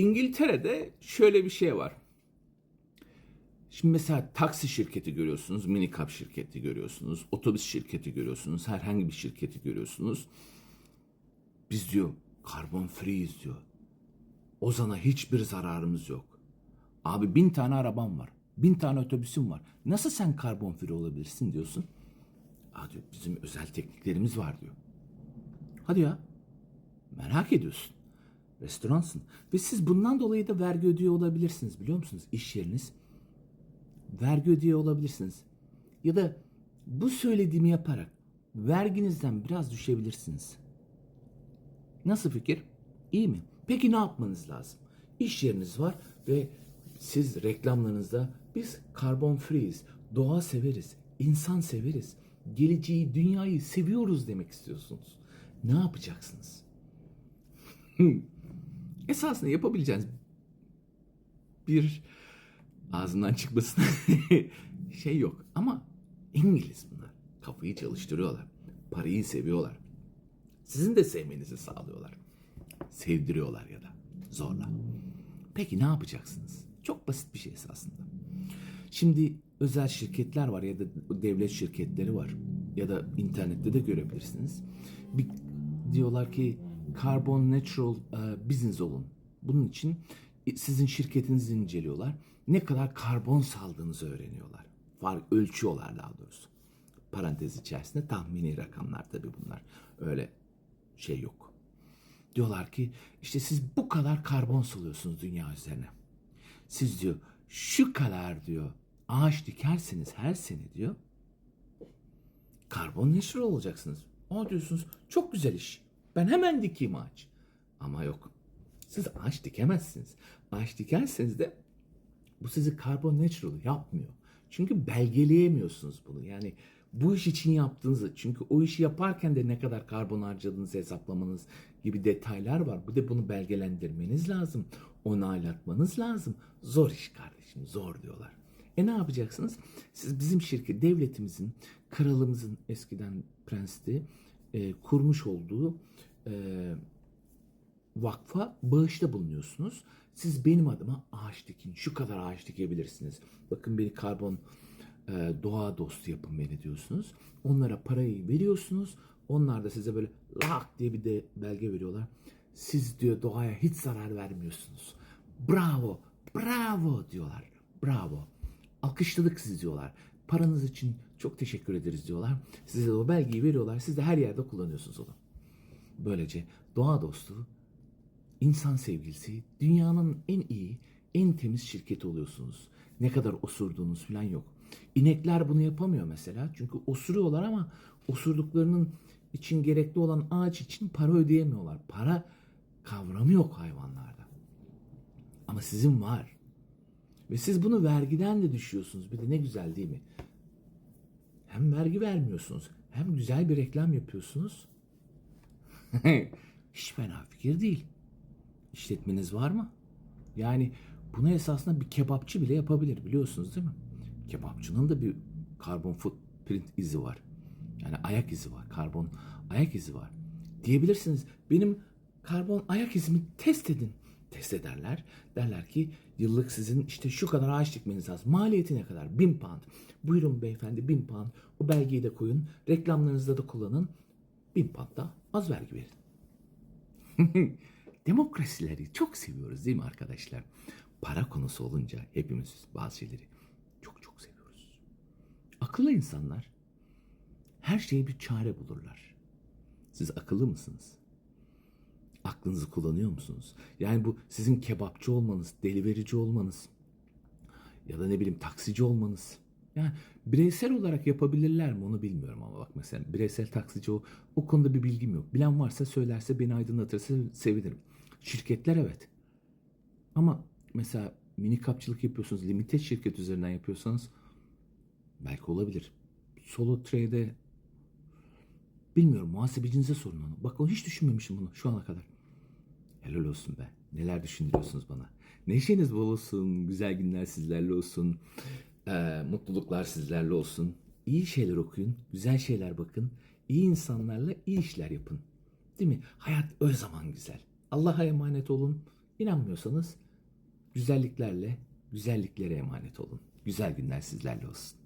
İngiltere'de şöyle bir şey var. Şimdi mesela taksi şirketi görüyorsunuz, minikap şirketi görüyorsunuz, otobüs şirketi görüyorsunuz, herhangi bir şirketi görüyorsunuz. Biz diyor karbon free'yiz diyor. Ozan'a hiçbir zararımız yok. Abi bin tane arabam var. Bin tane otobüsüm var. Nasıl sen karbon free olabilirsin diyorsun. Aa diyor bizim özel tekniklerimiz var diyor. Hadi ya. Merak ediyorsun. Restoransın. Ve siz bundan dolayı da vergi ödüyor olabilirsiniz biliyor musunuz? İş yeriniz. Vergi ödüyor olabilirsiniz. Ya da bu söylediğimi yaparak verginizden biraz düşebilirsiniz. Nasıl fikir? İyi mi? Peki ne yapmanız lazım? İş yeriniz var ve siz reklamlarınızda biz karbon free'iz, doğa severiz, insan severiz, geleceği, dünyayı seviyoruz demek istiyorsunuz. Ne yapacaksınız? Esasında yapabileceğiniz bir ağzından çıkmasına şey yok. Ama İngiliz bunlar. Kafayı çalıştırıyorlar. Parayı seviyorlar. Sizin de sevmenizi sağlıyorlar. Sevdiriyorlar ya da zorla. Peki ne yapacaksınız? Çok basit bir şey esasında. Şimdi özel şirketler var ya da devlet şirketleri var ya da internette de görebilirsiniz. Bir, diyorlar ki carbon natural e, business olun. Bunun için sizin şirketinizi inceliyorlar. Ne kadar karbon saldığınızı öğreniyorlar. Var ölçüyorlar daha doğrusu. Parantez içerisinde tahmini rakamlar tabii bunlar. Öyle şey yok. Diyorlar ki işte siz bu kadar karbon salıyorsunuz dünya üzerine. Siz diyor şu kadar diyor ağaç dikerseniz her sene diyor karbon neşir olacaksınız. O diyorsunuz çok güzel iş. Ben hemen dikeyim ağaç. Ama yok. Siz ağaç dikemezsiniz. Ağaç dikerseniz de bu sizi karbon natural yapmıyor. Çünkü belgeleyemiyorsunuz bunu. Yani bu iş için yaptığınızı çünkü o işi yaparken de ne kadar karbon harcadığınızı hesaplamanız gibi detaylar var. Bu da bunu belgelendirmeniz lazım. Onaylatmanız lazım. Zor iş kardeşim zor diyorlar. E ne yapacaksınız? Siz bizim şirket, devletimizin, kralımızın eskiden prensti e, kurmuş olduğu e, vakfa bağışta bulunuyorsunuz. Siz benim adıma ağaç dikin, şu kadar ağaç dikebilirsiniz. Bakın beni karbon e, doğa dostu yapın beni diyorsunuz. Onlara parayı veriyorsunuz. Onlar da size böyle lak diye bir de belge veriyorlar. Siz diyor doğaya hiç zarar vermiyorsunuz. Bravo, bravo diyorlar. Bravo. Alkışladık sizi diyorlar. Paranız için çok teşekkür ederiz diyorlar. Size o belgeyi veriyorlar. Siz de her yerde kullanıyorsunuz onu. Böylece doğa dostu, insan sevgilisi, dünyanın en iyi, en temiz şirketi oluyorsunuz. Ne kadar osurduğunuz falan yok. İnekler bunu yapamıyor mesela. Çünkü osuruyorlar ama osurduklarının için gerekli olan ağaç için para ödeyemiyorlar. Para kavramı yok hayvanlarda. Ama sizin var. Ve siz bunu vergiden de düşüyorsunuz. Bir de ne güzel değil mi? Hem vergi vermiyorsunuz hem güzel bir reklam yapıyorsunuz. Hiç fena fikir değil. İşletmeniz var mı? Yani bunu esasında bir kebapçı bile yapabilir biliyorsunuz değil mi? Kebapçının da bir karbon footprint izi var. Yani ayak izi var. Karbon ayak izi var. Diyebilirsiniz benim karbon ayak izimi test edin. Test ederler. Derler ki yıllık sizin işte şu kadar ağaç dikmeniz lazım. Maliyeti ne kadar? Bin pound. Buyurun beyefendi bin pound. O belgeyi de koyun. Reklamlarınızda da kullanın. Bin pound da az vergi verin. Demokrasileri çok seviyoruz değil mi arkadaşlar? Para konusu olunca hepimiz bazı şeyleri çok çok seviyoruz. Akıllı insanlar her şeye bir çare bulurlar. Siz akıllı mısınız? Aklınızı kullanıyor musunuz? Yani bu sizin kebapçı olmanız, deliverici olmanız ya da ne bileyim taksici olmanız. Yani bireysel olarak yapabilirler mi onu bilmiyorum ama bak mesela bireysel taksici o, o konuda bir bilgim yok. Bilen varsa söylerse beni aydınlatırsa sevinirim. Şirketler evet. Ama mesela mini kapçılık yapıyorsunuz, limited şirket üzerinden yapıyorsanız belki olabilir. Solo trade bilmiyorum muhasebecinize sorun onu. Bak o hiç düşünmemişim bunu şu ana kadar. Helal olsun be. Neler düşündürüyorsunuz bana. Neşeniz bol olsun. Güzel günler sizlerle olsun. Ee, mutluluklar sizlerle olsun. İyi şeyler okuyun. Güzel şeyler bakın. İyi insanlarla iyi işler yapın. Değil mi? Hayat o zaman güzel. Allah'a emanet olun. İnanmıyorsanız güzelliklerle güzelliklere emanet olun. Güzel günler sizlerle olsun.